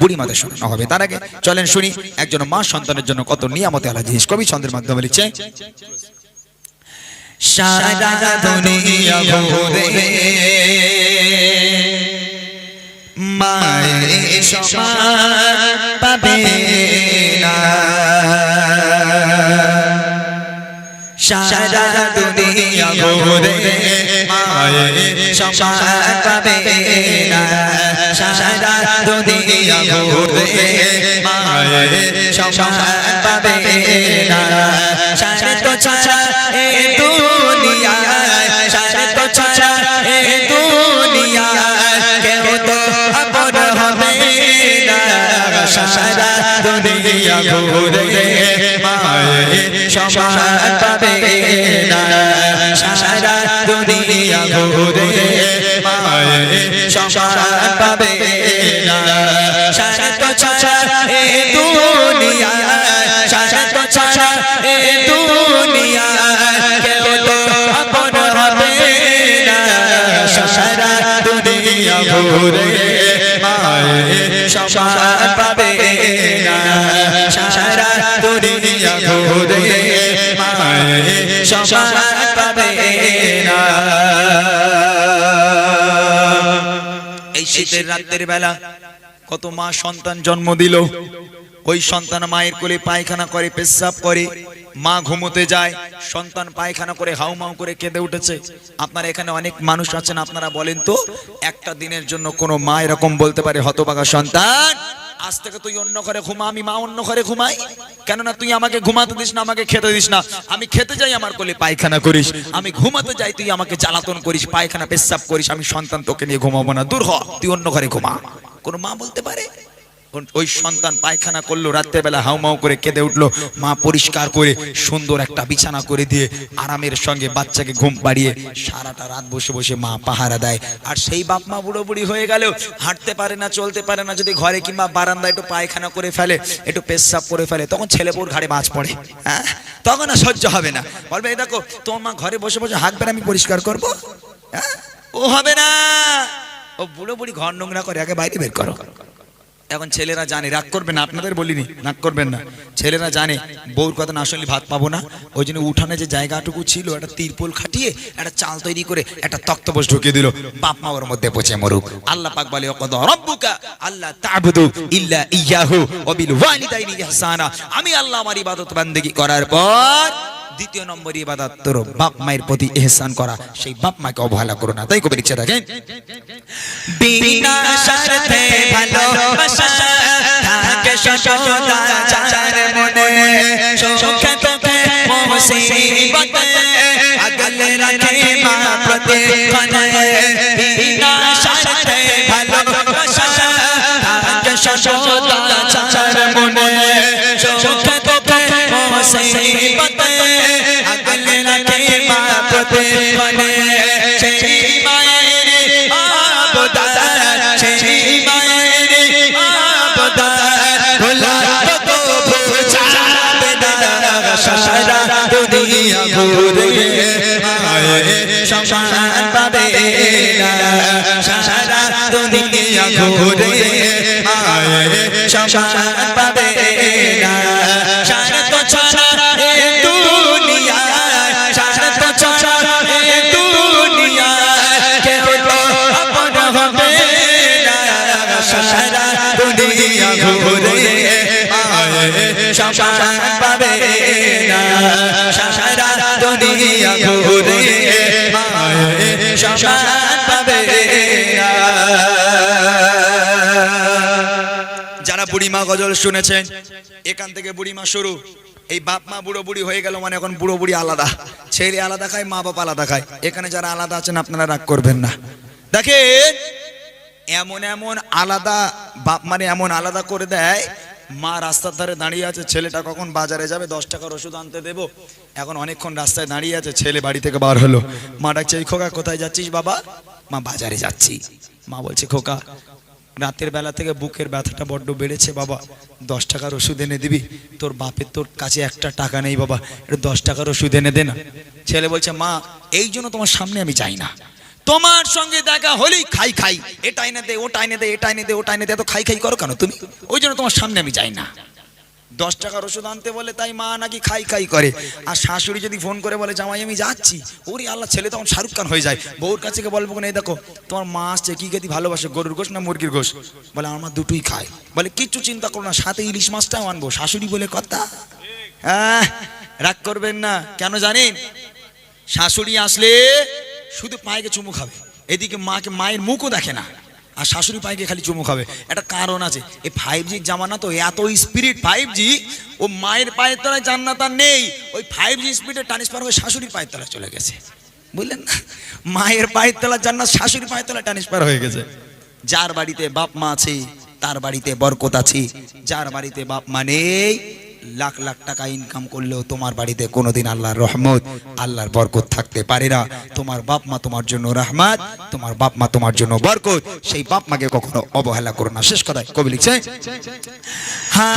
বুড়ি মাদের শোনানো হবে। তার আগে চলেন শুনি একজন মা সন্তানের জন্য কত নিয়ামতে আলা জিনিস। কবি ছন্দের মাধ্যমে লিখছে, সারা দুনিয়া না। সারা দুনিয়া ঘুরে সমান পাবে দুনিয়া ঘুরে মায়ের সমান পাবে না সারা তো ছাড়া এ দুনিয়া সারা মায়ের সমান এই শীতের রাতের বেলা কত মা সন্তান জন্ম দিল। ওই সন্তান মায়ের কোলে পায়খানা করে, পেশাব করে। মা ঘুমোতে যায়, সন্তান পায়খানা করে, হাউমাউ করে কেঁদে উঠেছে। আপনারা এখানে অনেক মানুষ আছেন, আপনারা বলেন তো, একটা দিনের জন্য কোনো মা এরকম বলতে পারে হতবাগা সন্তান? আজ থেকে তুই অন্য ঘরে ঘুমা আমি মা অন্য ঘরে ঘুমাই। কেননা তুই আমাকে ঘুমাতে দিস না, আমাকে খেতে দিস না। আমি খেতে যাই, আমার কোলে পায়খানা করিস। আমি ঘুমাতে যাই, তুই আমাকে জ্বালাতন করিস, পায়খানা পেশাব করিস। আমি সন্তান তোকে নিয়ে ঘুমাবো না। দূর হ, তুই অন্য ঘরে ঘুমা। কোনো মা বলতে পারে? ওই সন্তান পায়খানা করল, রাত্রেবেলা হাউমাউ করে কেঁদে উঠল। মা পরিষ্কার করে সুন্দর একটা বিছানা করে দিয়ে আরামের সঙ্গে বাচ্চাকে ঘুম পাড়িয়ে সারাটা রাত বসে বসে মা পাহারা দেয়। আর সেই বাপ মা বুড়ো বুড়ি হয়ে গেলেও হাঁটতে পারে না, চলতে পারে না, যদি ঘরে কিংবা বারান্দায় একটু পায়খানা করে ফেলে, একটু পেশাব করে ফেলে, তখন ছেলে ছেলেপুর ঘাড়ে মাছ পড়ে হ্যাঁ? তখন আর সহ্য হবে না। বলবে, এই দেখো, তোমার মা ঘরে বসে বসে হাঁকবে আমি পরিষ্কার করব? হ্যাঁ? ও হবে না। ও বুড়ো বুড়ি ঘর নোংরা করে, আগে বাইরে বের করো। এখন ছেলেরা জানে, রাগ করবেন না, আপনাদের বলিনি, রাগ করবেন না। ছেলেরা জানে, বউর কথা না শুনলে ভাত পাবো না। ওই জন্য উঠানে যে জায়গাটুকু ছিল, একটা তিরপল খাটিয়ে একটা চাল তৈরি করে একটা তক্তপোষ ঢুকিয়ে দিল। বাপ মা ওর মধ্যে পচে মরুক। আল্লাহ পাক বলে রব্বুকা আল্লাহ তা'বুদু ইল্লা ইয়াহু ওয়া বিল ওয়ালিদাইনি ইহসানা। আমি আল্লাহ আমার ইবাদত বান্দেগি করার পর দ্বিতীয় নম্বর ইবাদত, তোর বাপ মায়ের প্রতি এহসান করা, সেই বাপ মাকে অবহেলা করো না, তাই কবির ইচ্ছা থাকে সদা চার সুখে দুঃখে মুসিবতে আগলে রাখে মা প্রতি ক্ষণে বিনা স্বার্থে ভালোবাসা থাকে সদা চার সুখে দুঃখে মুসিবতে সম্মান বুড়িমা গজল শুনেছেন। এখান থেকে বুড়িমা শুরু। এই বাপ মা বুড়ো বুড়ি হয়ে গেল মানে এখন বুড়ো বুড়ি আলাদা। ছেলে আলাদা খায়, মা বাপ আলাদা খায়। এখানে যারা আলাদা আছেন আপনারা রাগ করবেন না। দেখেন এমন এমন আলাদা, বাপ মানে এমন আলাদা করে দেয়, মা রাস্তার ধারে দাঁড়িয়ে আছে, ছেলেটা কখন বাজারে যাবে, দশ টাকার ওষুধ আনতে দেবো। এখন অনেকক্ষণ রাস্তায় দাঁড়িয়ে আছে, ছেলে বাড়ি থেকে বার হলো। মা ডাকছে, এই খোকা, কোথায় যাচ্ছিস বাবা? মা, বাজারে যাচ্ছি। মা বলছে, খোকা রাতের বেলা থেকে বুকের ব্যথাটা বড্ড বেড়েছে, বাবা। দশ টাকার ওষুধ এনে দিবি। তোর বাপের তোর কাছে একটা টাকা নেই, বাবা। একটু দশ টাকার ওষুধ এনে দে না। ছেলে বলছে, মা, এই জন্য তোমার সামনে আমি যাই না। তোমার সঙ্গে দেখা হলেই খাই খাই। এটা এনে দে, ওটা এনে দে, এটা এনে দে, ওটা এনে দে। এত খাই খাই করো কেন তুমি? ওই জন্য তোমার সামনে আমি যাই না। দশ টাকার ওষুধ আনতে বলে, তাই মা নাকি খাই খাই করে। আর শাশুড়ি যদি ফোন করে বলে, জামাই, আমি যাচ্ছি। ওরে আল্লাহ, ছেলে তখন শাহরুখ খান হয়ে যায়। বউর কাছে বলব এই দেখো, তোমার মা আসছে, কি খেতে ভালোবাসে, গরুর গোশ না মুরগির গোশ? বলে, আমার দুটোই খায়। বলে, কিচ্ছু চিন্তা করো না, সাথে ইলিশ মাছটাও আনব, শাশুড়ি বলে কথা? হ্যাঁ রাগ করবেন না। কেন জানেন? শাশুড়ি আসলে শুধু পায়েকে চুমু খাবে। এদিকে মাকে মায়ের মুখও দেখে না। আর শাশুড়ি পায়েকে খালি চুমু খাবে। একটা কারণ আছে, এই ফাইভ জির জামানা তো এত স্পিরিট ফাইভ জি ও মায়ের পায়ের তলায় জান্নাত আর নেই, ওই ফাইভ জি স্পিডে ট্রান্সফার হয়ে শাশুড়ির পায়ের তলায় চলে গেছে। বুঝলেন না? মায়ের পায়ের তলা জান্নাত, শাশুড়ির পায়ের তলায় ট্রান্সফার হয়ে গেছে। যার বাড়িতে বাপ মা আছে, তার বাড়িতে বরকত আছে, যার বাড়িতে বাপ মা নেই লাখ লাখ টাকা ইনকাম করলেও তোমার বাড়িতে কোনোদিন আল্লাহর রহমত, আল্লাহর বরকত থাকতে পারে না। তোমার বাপ মা তোমার জন্য রহমত, তোমার বাপ মা তোমার জন্য বরকত, সেই বাপ মাকে কখনো অবহেলা করো না। শেষ কথায় কবি লিখছে হ্যাঁ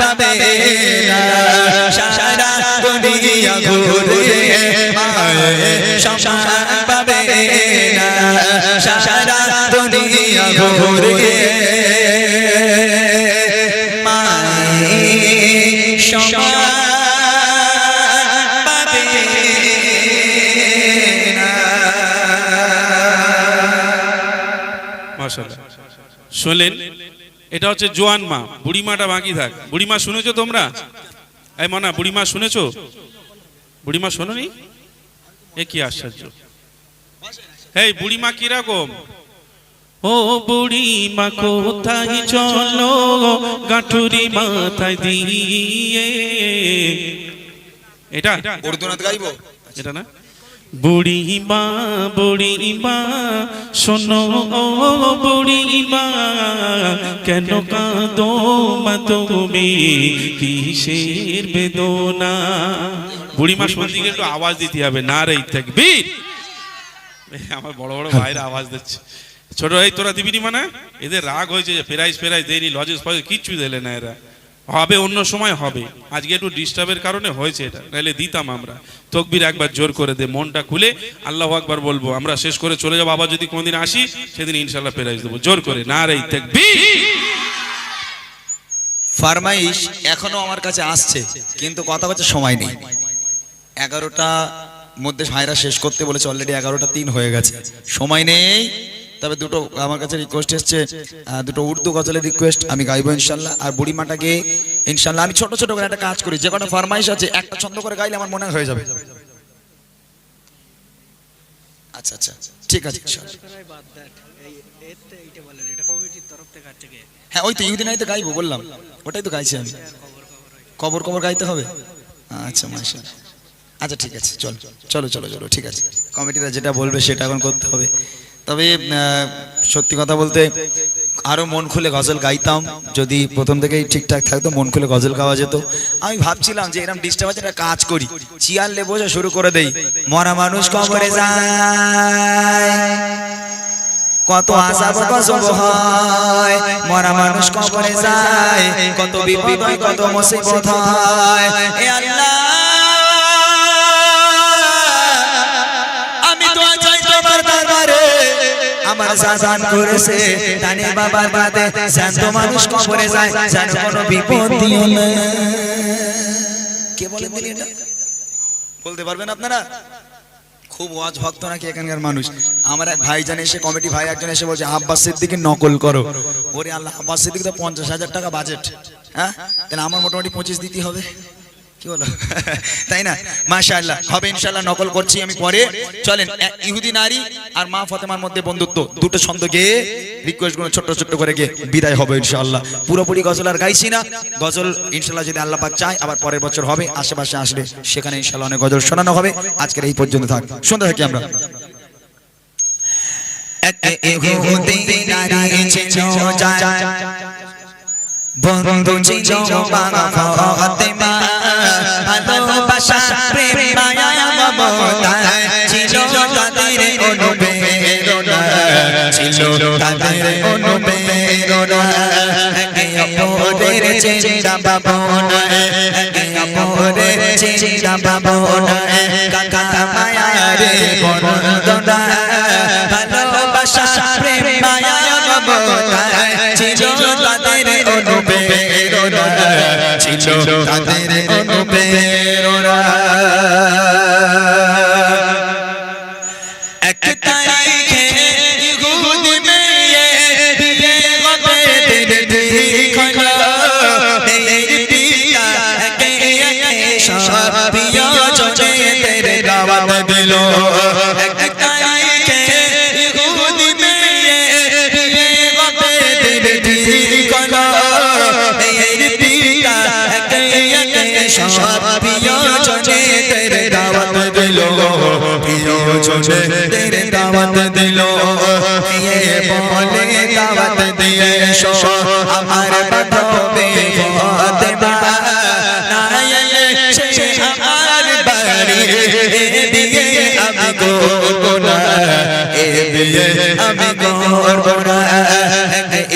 পাবে সারা দুনিয়া ঘুরে সংসার পাবে সারা দুনিয়া ঘুরে শুনলেন এটা হচ্ছে জোয়ান মা বুড়ি মাটা বাকি থাক। বুড়ি মা শুনেছো তোমরা? এই মানা বুড়ি মা শুনেছো? বুড়ি মা শোনোনি? এ কি আশ্চর্য। এই বুড়ি মা কীরকম? ও বুড়ি মা কোথায় চলো গাঠুরি মাথায় দিয়ে। এটা? নাচ গাইবো? এটা না? বুড়ি মা বুড়ি মা, শোনো ও বুড়ি মা, কেন কাঁদো মা তুমি? কিসের বেদনা? বুড়ি মা সন্ধিকে একটু আওয়াজ দিতে হবে, না রে থাকবি আমার বড় বড় ভাইরা আওয়াজ দিচ্ছে। ছোট ভাই, তোরা দিবি নি মানে? এদের রাগ হয়েছে যে ফেরাইজ ফেরাইজ দেয়নি, লজেস, ফজেস, কিচ্ছু দিলে না এরা। হবে অন্য সময় হবে। আজকে একটু ডিস্টার্বের কারণে হয়েছে এটা। নাহলে দিতাম আমরা। তকবির একবার জোর করে দে, মনটা খুলে আল্লাহ একবার বলব, আমরা শেষ করে চলে যাব, আবার যদি কোনদিন আসি, সেদিন ইনশাল্লাহ ফেরাইজ দেবো। জোর করে, না রে ফারমাইশ এখনও আমার কাছে আসছে, কিন্তু কথা হচ্ছে সময় নেই। এগারোটা মধ্যে ভাইরা শেষ করতে বলেছে অলরেডি এগারোটা তিন হয়ে গেছে। সময় নেই। তবে দুটো আমার কাছে রিকোয়েস্ট এসছে দুটো উর্দু গজলের রিকোয়েস্ট আমি গাইবো ইনশাল্লাহ। আর বুড়িমাটাকে, ইনশাল্লাহ আমি ছোট ছোট করে একটা কাজ করি, যে কটা ফারমাইশ আছে, একটা ছন্দ করে গাইলে আমার মনে হয়ে যাবে। আচ্ছা আচ্ছা ঠিক আছে হ্যাঁ ওই তো ইহুদিন তো গাইবো, বললাম। ওটাই তো গাইছি আমি। কবর কবর গাইতে হবে? আচ্ছা মাসা আচ্ছা ঠিক আছে চল, চলো চলো চলো, ঠিক আছে। কমিটিরা যেটা বলবে সেটা এখন করতে হবে। তবে সত্যি কথা বলতে আরও মন খুলে গজল গাইতাম। যদি প্রথম থেকেই ঠিকঠাক থাকতো, মন খুলে গজল গাওয়া যেত। আমি ভাবছিলাম যে এরকম ডিস্টার্ব আছে, একটা কাজ করি। চিয়ারলে বসে শুরু করে দেই। মরা মানুষ কবরে যায়। কত আশা গজব হয়। মরা মানুষ কবরে যায়। কত বিপদ কত মুসিবত হয়। এ আল্লাহ! আমার জাজান করেছে। টানে বাবার বাদে জ্যান্ত মানুষ কবরে যায়, যেন কোনো বিপদ দিও না কে বলেন দিন এটা? বলতে পারবেন আপনারা? খুব ওয়াজ ভক্ত নাকি এখানকার মানুষ। আমার এক ভাই জানে এসে, কমিটি ভাই একজন এসে বলছে, আব্বাস সিদ্দিকে নকল করো। ওরে আল্লাহ, আব্বাস সিদ্দিক তো পঞ্চাশ হাজার টাকা বাজেট হ্যাঁ? তাহলে আমার মোটামুটি পঁচিশ দিতে হবে? কি বলো তাই না? হবে নকল করছি আমি পরে। চলেন ইহুদি নারী আর মা মধ্যে বন্ধুত্ব। দুটো ছন্দ ছোট্ট ছোট্ট করে গিয়ে বিদায় হবে পুরোপুরি গজল আর গাইছি না। গজল ইনশাআল্লাহ যদি আল্লাহ চায়, আবার পরের বছর হবে, আশেপাশে আসলে সেখানে ইনশাআল্লাহ অনেক গজল শোনানো হবে। আজকের এই পর্যন্ত থাক। শুনতে থাকি আমরা। ইহুদি নারী বন্ধু ছিল ফাতেমা ভালোবাসা প্রেম মায়া মমতা ছিল তাদের অনুপ্রেরণা ছিল তাদের অনুপ্রেরণা একে অপরের চিন্তা ভাবনা একে অপরের চিন্তা ভাবনা প্রিয় জনের দাওয়াত দিল। এ বলে দাওয়াত দিয়ে শো আমার বান্ধবে ফাতেমা না এলে সে আমার বাড়ি। দিয়ে আমি করব না এ দিয়ে আমি করব না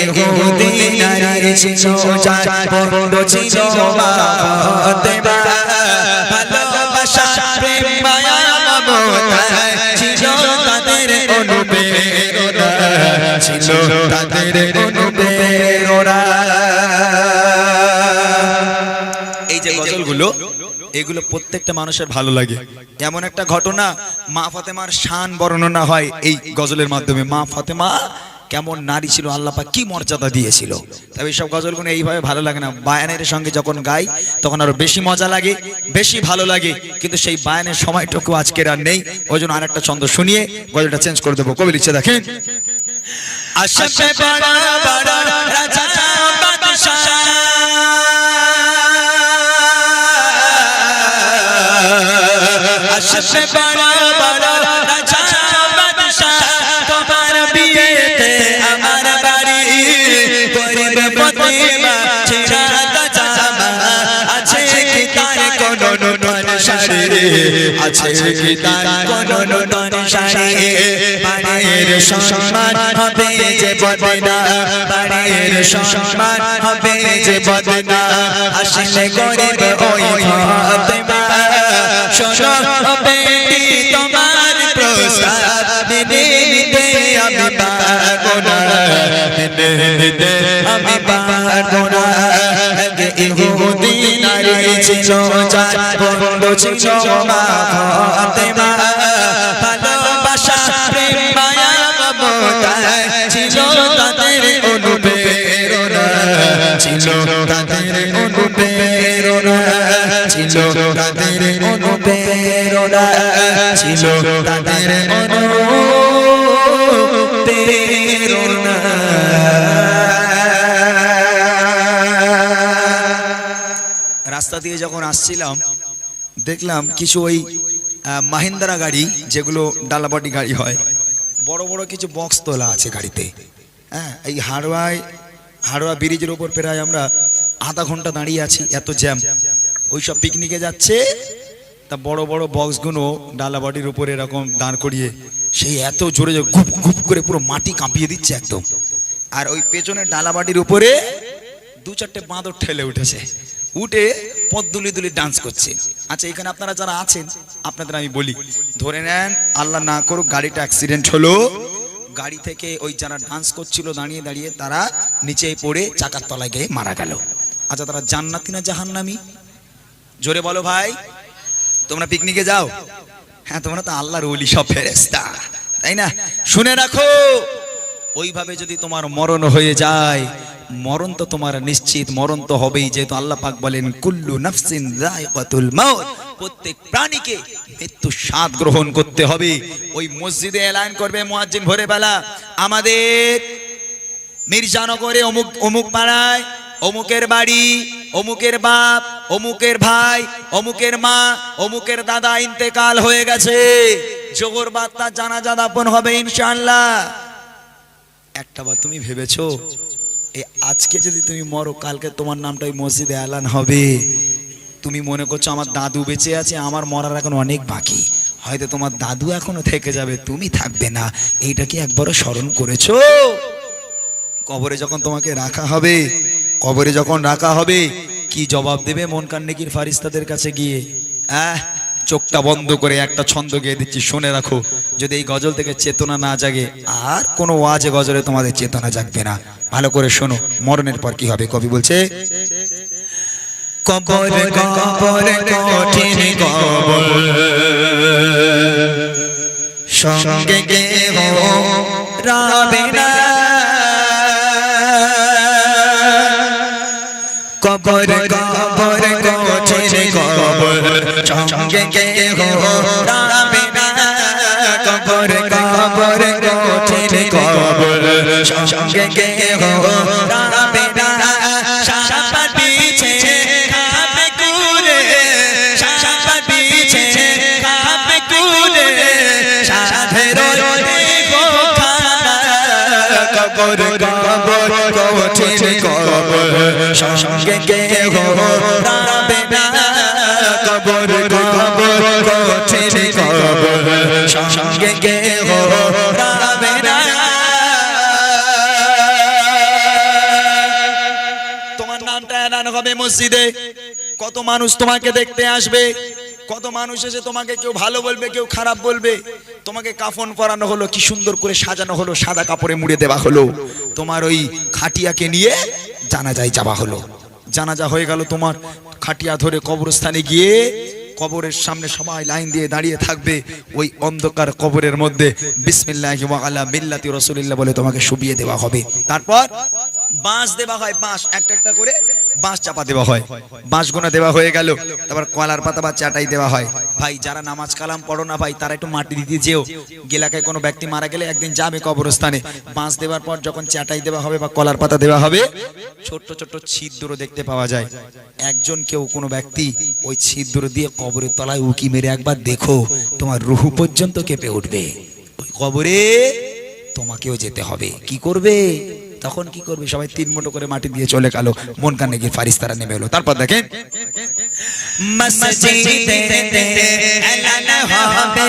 ইহুদি নারী ছিল যায় বন্ধ ছিল ফাতেমা ছিল তাদের অনুপ্রেরণা। এই যে গজলগুলো, এগুলো প্রত্যেকটা মানুষের ভালো লাগে। এমন একটা ঘটনা, মা ফাতেমার শান বর্ণনা হয় এই গজলের মাধ্যমে। মা ফাতেমা কেমন নারী ছিল, আল্লাহ পাক কি মর্যাদা দিয়েছিল। তবে এইসব গজলগুলো এইভাবে ভালো লাগে না। বায়ানের সঙ্গে যখন গাই, তখন আরও বেশি মজা লাগে, বেশি ভালো লাগে। কিন্তু সেই বায়ানের সময়টুকু আজকের আর নেই। ওই জন্য আরেকটা ছন্দ শুনিয়ে গজলটা চেঞ্জ করে দেবো। কবি লিখছে দেখেন। আশে বড় বড় রাজা বাদশাহ। আশে বড় আছে কি তার কোনো নতুন শাড়ি বাড়ির সম্মান হবে যে বদনা বাড়ির সম্মান হবে যে বদনা। আসলে গরিব ওই ফাতেমা শোনো বেটি তোমার প্রস্তাব? দিতে আমি পারব না দিতে আমি পারব না ইহুদি নারী ছিল যায় রাস্তা দিয়ে যখন আসছিলাম দেখলাম কিছু ওই মাহিন্দ্রা গাড়ি, যেগুলো ডালাবাটি গাড়ি হয়। বড় বড় কিছু বক্স তোলা আছে গাড়িতে। হ্যাঁ এই হাড়োয়ায়, হাড়োয়া ব্রিজের উপর প্রায় আমরা আধা ঘণ্টা দাঁড়িয়ে আছি, এত জ্যাম ওইসব পিকনিকে যাচ্ছে, তা বড় বড় বক্সগুলো ডালাবাটির উপরে এরকম দাঁড় করিয়ে, সেই এত জোরে জোরে গুপ গুপ করে পুরো মাটি কাঁপিয়ে দিচ্ছে একদম। আর ওই পেছনে ডালাবাটির উপরে দু চারটে বাঁদর ঠেলে উঠেছে। উঠে পথ দুলি দুলি ডান্স করছে। আচ্ছা এখানে আপনারা যারা আছেন, আপনাদের আমি বলি, ধরে নেন, আল্লাহ না করুক, গাড়িটা অ্যাক্সিডেন্ট হলো, গাড়ি থেকে ওই যারা ডান্স করছিল দাঁড়িয়ে দাঁড়িয়ে, তারা নিচে পড়ে চাকার তলায় গিয়ে মারা গেল। আচ্ছা তারা জান্নাতি না জাহান্নামি? জোরে বলো ভাই, তোমরা পিকনিকে যাও? হ্যাঁ তোমরা তো আল্লাহর ওলি, সব ফেরেস্তা তাই না? শুনে রাখো, ওইভাবে যদি তোমার মরণ হয়ে যায় মরণ তো তোমার নিশ্চিত, মরণ তো হবেই। যেহেতু আল্লাহ পাক বলেন, কুল্লু নাফসিন যায়কাতুল মাউত প্রত্যেক প্রাণীকে মৃত্যু স্বাদ গ্রহণ করতে হবে। ওই মসজিদে এলান করবে মুয়াজ্জিন ভোরে বেলা আমাদের মির্জানগরে অমুক অমুক পাড়ায়, অমুকের বাড়ি, অমুকের বাপ, অমুকের ভাই, অমুকের মা, অমুকের দাদা ইন্তেকাল হয়ে গেছে। জোগর বার্তা জানাজা দাপন হবে ইনশাআল্লাহ। একটা বার তুমি ভেবেছো এই আজকে যদি তুমি মরো, কালকে তোমার নামটা ওই মসজিদে এলান হবে। তুমি মনে করছ আমার দাদু বেঁচে আছে, আমার মরার এখন অনেক বাকি। হয়তো তোমার দাদু এখনও থেকে যাবে, তুমি থাকবে না। এইটা কি একবারও স্মরণ করেছ? কবরে যখন তোমাকে রাখা হবে, কবরে যখন রাখা হবে, কি জবাব দেবে মন কান্নেকির ফারিস্তাদের কাছে গিয়ে? আহ চোখটা বন্ধ করে একটা ছন্দ গিয়ে দিচ্ছি, শুনে রাখো। যদি এই গজল থেকে চেতনা না জাগে, আর কোনো ওয়াজে গজলে তোমাদের চেতনা জাগবে না। ভালো করে শোনো, মরণের পর কি হবে? কবি বলছে, কবর কবর, কঠিন কবর, সঙ্গে রাবে না। কবর কবর সঙ্গে গেহ রাবে না কবর কবর কঠিন কবর সঙ্গে গেহ রাবে না সাপা পিছে খাবে কুরে মসজিদে কত মানুষ তোমাকে দেখতে আসবে, কত মানুষ এসে তোমাকে কেউ ভালো বলবে, কেউ খারাপ বলবে। তোমাকে কাফন করানো হলো, কি সুন্দর করে সাজানো হলো, সাদা কাপড়ে মুড়ে দেওয়া হলো। তোমার ওই খাটিয়াকে নিয়ে জানাজায় যাওয়া হলো। জানাজা হয়ে গেল তোমার, খাটিয়া ধরে কবরস্থানে গিয়ে কবরের সামনে সবাই লাইন দিয়ে দাঁড়িয়ে থাকবে। ওই অন্ধকার কবরের মধ্যে বিসমিল্লাহ আলা মিল্লাতি রসুলিল্লাহ বলে তোমাকে শুবিয়ে দেওয়া হবে। তারপর বাঁশ দেওয়া হয়, বাঁশ একটা একটা করে বাঁশ চাপা দেওয়া হয়। বাঁশ গোনা দেওয়া হয়ে গেল। তারপর কলার পাতা বা চাটাই দেওয়া হয়। ভাই, যারা নামাজ কালাম পড়ো না ভাই, তারা একটু মাটি দিতে যেও। গেলাকায় কোনো ব্যক্তি মারা গেলে একদিন যাবে কবরস্থানে। বাঁশ দেওয়ার পর যখন চাটাই দেওয়া হবে বা কলার পাতা দেওয়া হবে, ছোট্ট ছোট্ট ছিদ্র দেখতে পাওয়া যায়। একজন কেউ, কোনো ব্যক্তি ওই ছিদ্র দিয়ে কবরের তলায় উকি মেরে একবার দেখো, তোমার রুহু পর্যন্ত কেঁপে উঠবে। ওই কবরে তোমাকেও যেতে হবে। কি করবে? তখন কি করবে সবাই তিন মুঠো করে মাটি দিয়ে চলে গেল মন কানে গিয়ে ফারিস্তারা নেমে এলো তারপর দেখেন এলান হবে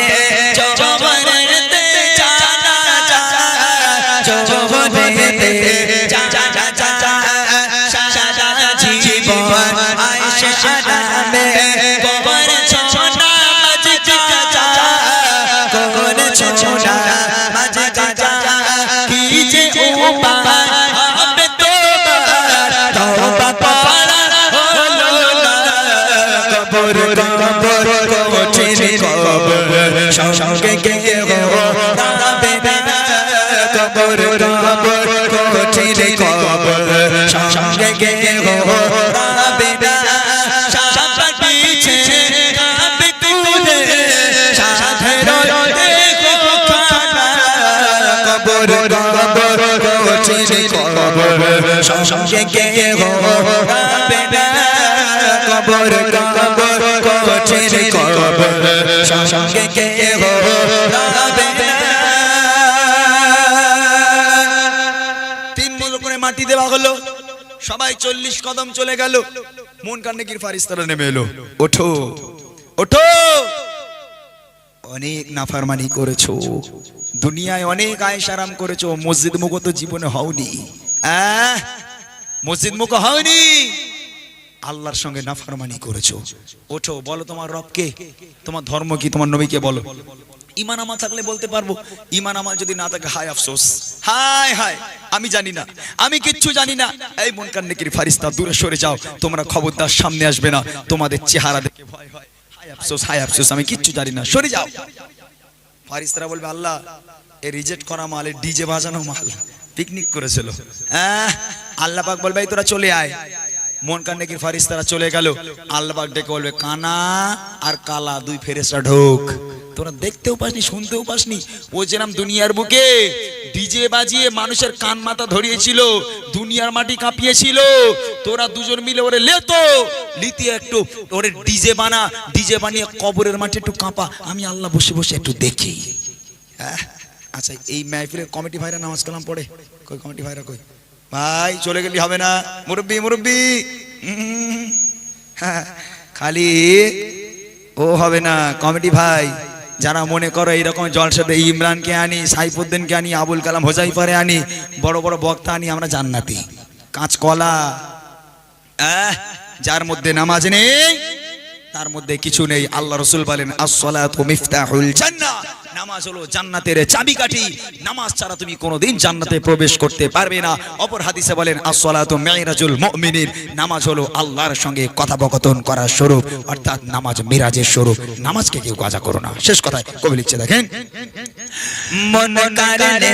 জবরতে জানা যা জবরতে তিন মুল করে মাটি দেওয়া হলো। সবাই চল্লিশ কদম চলে গেল। মন কান্নেকির ফারিস্তারা নেমে এলো? ওঠো ওঠো অনেক নাফারমানি করেছ। দুনিয়ায় অনেক আয়েশ আরাম করেছ। মসজিদ মুখ তো জীবনে হওনি? মসজিদ মুখ হয়নি। আল্লাহর সঙ্গে নাফরমানি করেছ। ওঠো, বলো তোমার রবকে, তোমার ধর্ম কি, তোমার নবীকে বলো। ইমান আমার থাকলে বলতে পারব ইমান আমার যদি না থাকে, হায় আফসোস। হায় হায়, আমি জানি না, আমি কিচ্ছু জানি না। এই মন কান্নেকির ফারিস্তা, দূরে সরে যাও, তোমরা খবরদার, সামনে আসবে না, তোমাদের চেহারা দেখে ভয় হয়। হায় আফসোস হায় আফসোস, আমি কিচ্ছু জানি না, সরে যাও। ফারিস্তারা বলবে, আল্লাহ, এ রিজেক্ট করা মাল এ ডিজে বাজানো মাল। পিকনিক করেছিল। হ্যাঁ? আল্লাহ পাক বলবে তোরা চলে আয়। মন কান্নেকির ফারিস্তারা চলে গেল। আল্লাহ পাক ডেকে বলবে, কানা আর কালা দুই ফেরেস্তা ঢোক। তোরা দেখতেও পাসনি, শুনতেও পাসনি? ও যেরাম দুনিয়ার বুকে ডিজে বাজিয়ে মানুষের কান মাথা ধরিয়েছিল, দুনিয়ার মাটি কাঁপিয়েছিল, তোরা দুজন মিলে ওরে লেতো লিতি একটু ওরে ডিজে বানা, ডিজে বানিয়ে কবরের মাটি একটু কাঁপা, আমি আল্লাহ বসে বসে একটু দেখি। হ্যাঁ? আচ্ছা এই মাহফিলের কমিটি ভাইরা নামাজ কালাম পড়ে। কই কমিটি ভাইরা কই? ভাই চলে গেলি হবে না। মুরব্বি মুরব্বি। হ্যাঁ, খালি ও হবে না কমিটি ভাই। যারা মনে করো এইরকম জলসাতে ইমরানকে আনি সাইফুদ্দিনকে আনি আবুল কালাম হোজাইফারে আনি বড় বড় বক্তা আনি আমরা জান্নাতি। কাঁচকলা যার মধ্যে নামাজ নেই তার মধ্যে কিছু নেই। আল্লাহ রসুল বলেন আসসালাতু মিফতাহুল জান্নাহ। নামাজ হলো জান্নাতের চাবিকাঠি। নামাজ ছাড়া তুমি কোনোদিন জান্নাতে প্রবেশ করতে পারবে না। অপর হাদিসে বলেন, আসসালাতু মিরাজুল মুমিনিন। নামাজ হলো আল্লাহর সঙ্গে কথোপকথন করার স্বরূপ, অর্থাৎ নামাজ মিরাজের স্বরূপ। নামাজকে কেউ গাজা করো না। শেষ কথায় কবি লিখছে, দেখেন। মন কারণে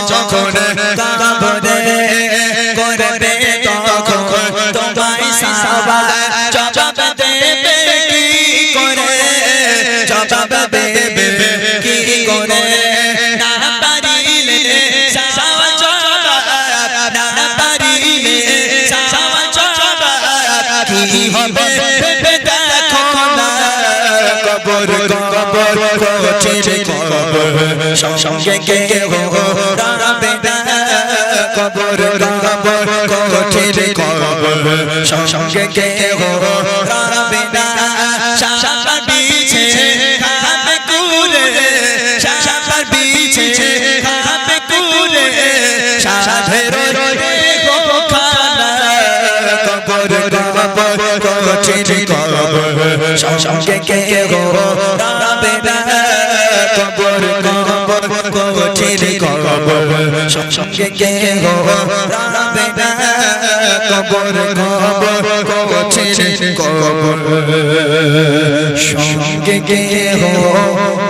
যখন করবে তখন তোমায় জবাব দেবে, কি করে? জবাব দেবে, কি করে? না পারিলে সাবা জবাব না পারিলে সাবা জবাব কি হবে? দেখো না, কবর কবর কোচে কবর, সঙ্গে কে হো রাবে কবর। সঙ্গে কে হো? রাবে না সাপা বিছে খাবে কুলে সাপা বিছে খাবে কুলে সাধের কবর কবর কবর, সঙ্গে কে হো? রাবে না, কবর কবর কোচে কবর, সঙ্গে কে হো? কবর কবর কোচে কবর সঙ্গে কে হো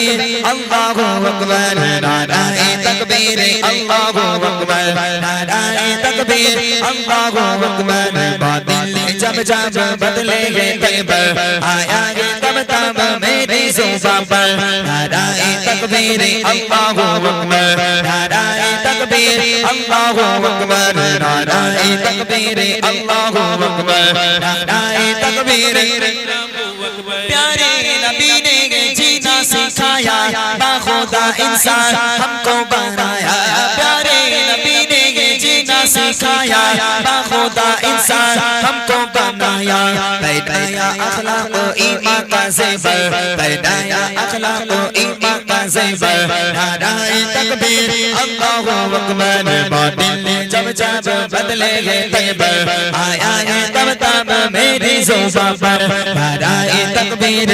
तकबीर अल्लाहू अकबर नाराए तकबीर अल्लाहू अकबर नाराए तकबीर अल्लाहू अकबर बादल जब जब बदले गए खैबर आया ये तब तब मेरी जुबा पर नाराए तकबीर अल्लाहू अकबर नाराए तकबीर अल्लाहू अकबर नाराए तकबीर अल्लाहू अकबर नाराए तकबीर प्यारे नबी ने इंसान हमको बनाया प्यारे नबी ने जीना सिखाया बाखुदा इंसान हमको बनाया पैदाया अखलाक ईमान का ज़ेवर पैदाया अखलाक ईमान का ज़ेवर नाराए तकबीर अल्लाहु अकबर बातिल जब जब बदलेंगे तेबर आया है तब तब मेरी जुबान पर नाराए तकबीर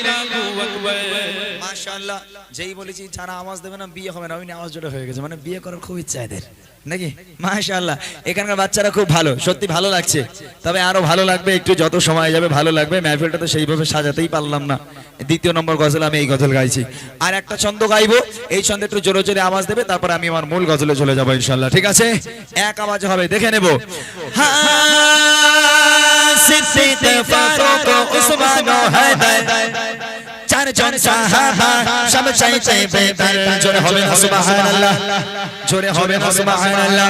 যেই বলেছি, যারা আওয়াজ দেবে না, বিয়ে হবে না। ওই আওয়াজ জোরে হয়ে গেছে। মানে বিয়ে করার খুব ইচ্ছা এদের। নাকি? মাশাআল্লাহ। এখানকার বাচ্চারা খুব ভালো। সত্যি ভালো লাগছে। তবে আরও ভালো লাগবে, একটু যত সময় যাবে, ভালো লাগবে। মেহফিলটা তো সেইভাবে সাজাতেই পারলাম না। দ্বিতীয় নম্বর গজল আমি এই গজল গাইছি। আর একটা ছন্দ গাইবো। এই ছন্দে একটু জোরে জোরে আওয়াজ দেবে, তারপর আমি আমার মূল গজলে চলে যাব ইনশাল্লাহ ঠিক আছে? এক আওয়াজ হবে, দেখে নেব। হ্যাঁ চারজন সাহাবা সব চাইতে বেদার জোরে হবে সুবহানাল্লাহ। জোরে হবে সুবহানাল্লাহ।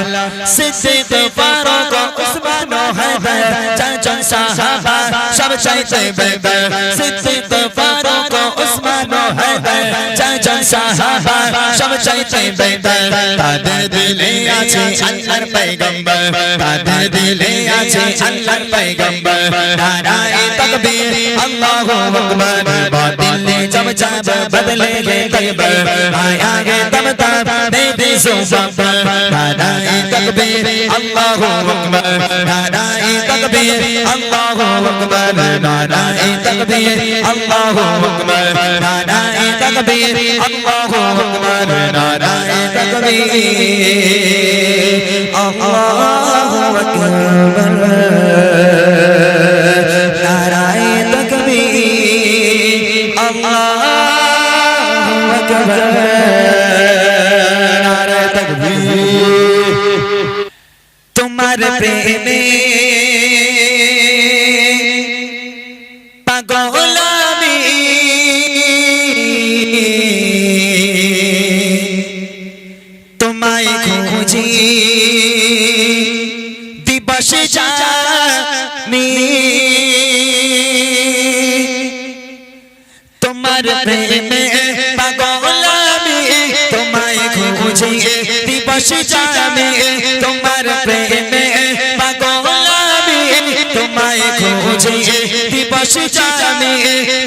সিদ্দিক ফারুক উসমান হায়দার চারজন সাহাবা, সব চাইতে বেদার সিদ্দিক ফারুক ওসমান হায়দার চারজন সাহাবা, সব চাইতে বেদার তাদের দিলে আছে আল্লাহর পয়গম্বর, তাদের দিলে আছে আল্লাহর পয়গম্বর। নারায়ে তাকবীর, আল্লাহু আকবার। বাতিল जब जब बदलेंगे तकबीर आएंगे तब तब बेबी सुबह नाराए तकबीर अल्लाहु अकबर नाराए तकबीर अल्लाहु अकबर नाराए तकबीर अल्लाहु अकबर नाराए तकबीर अल्लाहु अकबर नाराए तकबीर अल्लाहु अकबर তোমার প্রেমে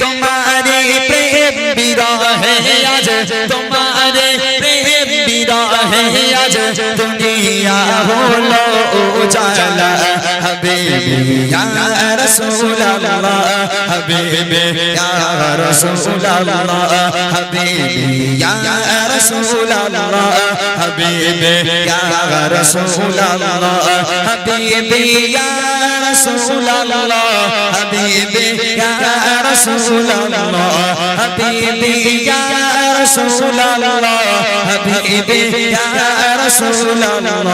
তোমার প্রেম বিরহে আজ তোমারে প্রেম বিরহে আজ দুনিয়া হলো উজালা হাবিবি ইয়া রাসূলুল্লাহ হাবিবি ইয়া রাসূলুল্লাহ হাবিবি ইয়া রাসূলুল্লাহ হাবিবি ইয়া রাসূলুল্লাহ হাবিবি ইয়া রাসূলুল্লাহ হাবিবি ইয়া রাসূলুল্লাহ হাবিবি ইয়া রাসূলুল্লাহ হাবিবি ইয়া রাসূলুল্লাহ